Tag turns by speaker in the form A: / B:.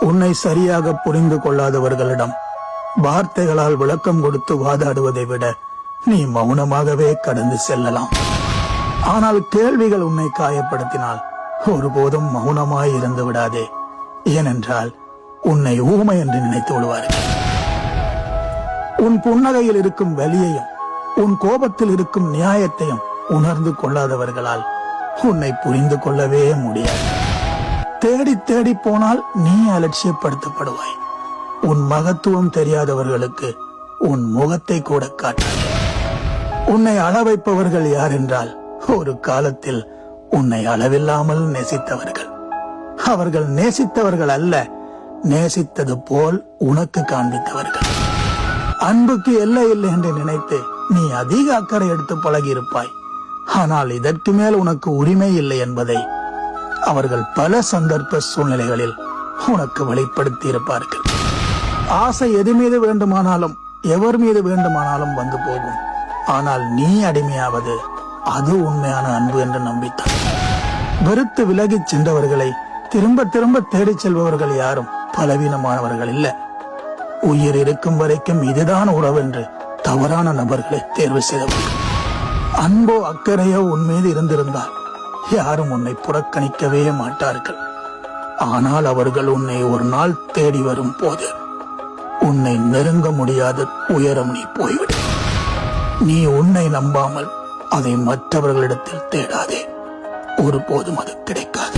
A: உன்னை சரியாக புரிந்து கொள்ளாதவர்களிடம் வார்த்தைகளால் விளக்கம் கொடுத்து வாதாடுவதை விட நீ மௌனமாகவே கடந்து செல்லலாம். ஆனால் கேள்விகள் உன்னை காயப்படுத்தினால் ஒருபோதும் மௌனமாய் இருந்து விடாதே. ஏனென்றால் உன்னை ஊமை என்று நினைத்து விடுவார்கள் உன் புன்னகையில் இருக்கும் வலியையும் உன் கோபத்தில் இருக்கும் நியாயத்தையும் உணர்ந்து கொள்ளாதவர்களால் உன்னை புரிந்து கொள்ளவே முடியாது. தேடி தேடி போனால் நீ அலட்சியப்படுத்தப்படுவாய். உன் மகத்துவம் தெரியாதவர்களுக்கு உன் முகத்தை கூட காட்டாது உன்னை அள வைப்பவர்கள் யார் என்றால் ஒரு காலத்தில் உன்னை அளவில்லாமல் நேசித்தவர்கள். அவர்கள் நேசித்தவர்கள் அல்ல நேசித்தது போல் உனக்கு காண்பித்தவர்கள். அன்புக்கு எல்லை இல்லை என்று நினைத்து நீ அதிக அக்கறை எடுத்து பழகி இருப்பாய் ஆனால் இதற்கு மேல் உனக்கு உரிமை இல்லை என்பதை அவர்கள் பல சந்தர்ப்ப சூழ்நிலைகளில் உனக்கு வெளிப்படுத்தி இருப்பார்கள் ஆசை எது மீது வேண்டுமானாலும் எவர் மீது வேண்டுமானாலும் வந்து போகும். ஆனால் நீ அடிமையாவது அது உண்மையான அன்பு என்று நம்பித்தான். வெறுத்து விலகிச் சென்றவர்களை திரும்ப திரும்ப தேடிச் செல்பவர்கள் யாரும் பலவீனமானவர்கள் இல்லை. உயிர் இருக்கும் வரைக்கும் இதுதான் உறவு என்று தவறான நபர்களை தேர்வு செய்தவர்கள். அன்போ அக்கறையோ உன் மீது இருந்திருந்தால் யாரும் உன்னை புறக்கணிக்கவே மாட்டார்கள். ஆனால் அவர்கள் உன்னை ஒரு நாள் தேடி வரும் போது உன்னை நெருங்க முடியாத உயரம் நீ போய்விடு. நீ உன்னை நம்பாமல் அதை மற்றவர்களிடத்தில் தேடாதே. ஒருபோதும் அது கிடைக்காது.